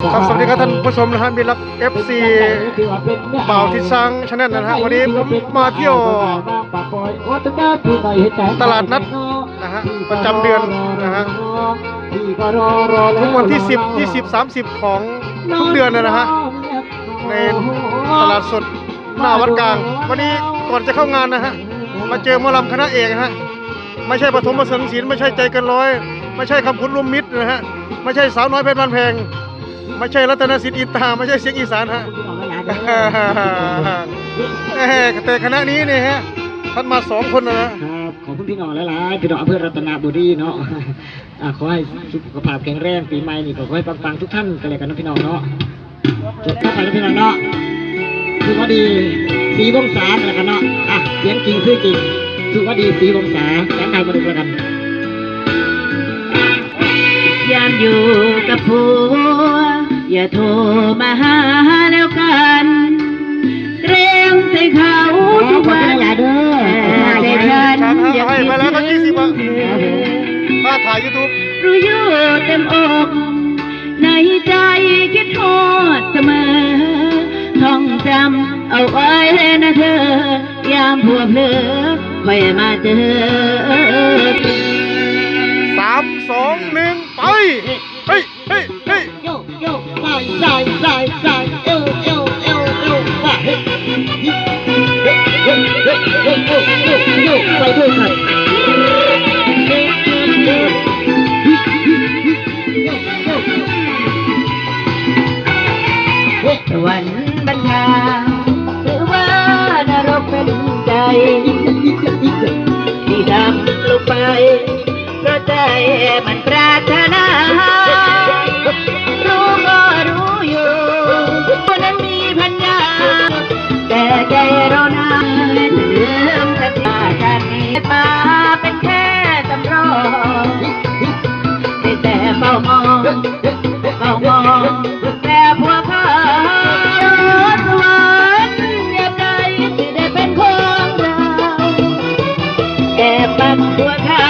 ครับสวัสดีครับท่านผู้ชมนะฮะมีรัก FC บ่าที่ซังชาแนลนะฮะวันนี้ผมมาเที่ยวตลาดนัดนะฮะประจำเดือนนะฮะทุกวันที่ 10 20 30 ของทุกเดือนเลยนะฮะในตลาดสดหน้าวัดกลาง วันนี้ก่อนจะเข้างานนะฮะมาเจอมอลำคณะเอกนะฮะไม่ใช่ปฐมประเสริฐศิลป์ไม่ใช่ใจเกันร้อย ไม่ใช่คำพุทธรวมมิตรนะฮะไม่ใช่สาวน้อยเพชรบ้านแพง ไม่ใช่รัตนสิทธิ์อินตาไม่ใช่เสียงอีสานฮะเอ้ยแต่คณะนี้เนี่ยฮะท่านมาสองคนนะฮะครับขอบคุณพี่น้องหลายๆพี่น้องอำเภอรัตนบุรีเนาะอ่าขอให้สุขภาพแข็งแรงปีใหม่นี่ก็ขอให้ปังๆทุกท่านกันเลยกันนะพี่น้องเนาะจบเข้าไปนะพี่น้องเนาะสุวัสดีสีวงศากันเลยกันเนาะอะเสียงจริงคือจริงสุวัสดีสีวงศาแข่งใครมาดูกันยามอยู่กับผัว อย่าโทรมาหาแล้วกันเกรงใจเขาทุกวันแต่ฉันยังให้ไปแล้วก็ยี่สิบอะค่าถ่ายยูทูบรู้อยู่เต็มอกในใจคิดทอดเสมอ ท่องจำเอาไว้นะเธอ ยามผัวเพลอค่อยมาเจอสามสองหนึ่งไป เฮ้ย dài dài dài dài eo eo eo eo và hết thôi thầy. Tuần bên đầy ตัวเขา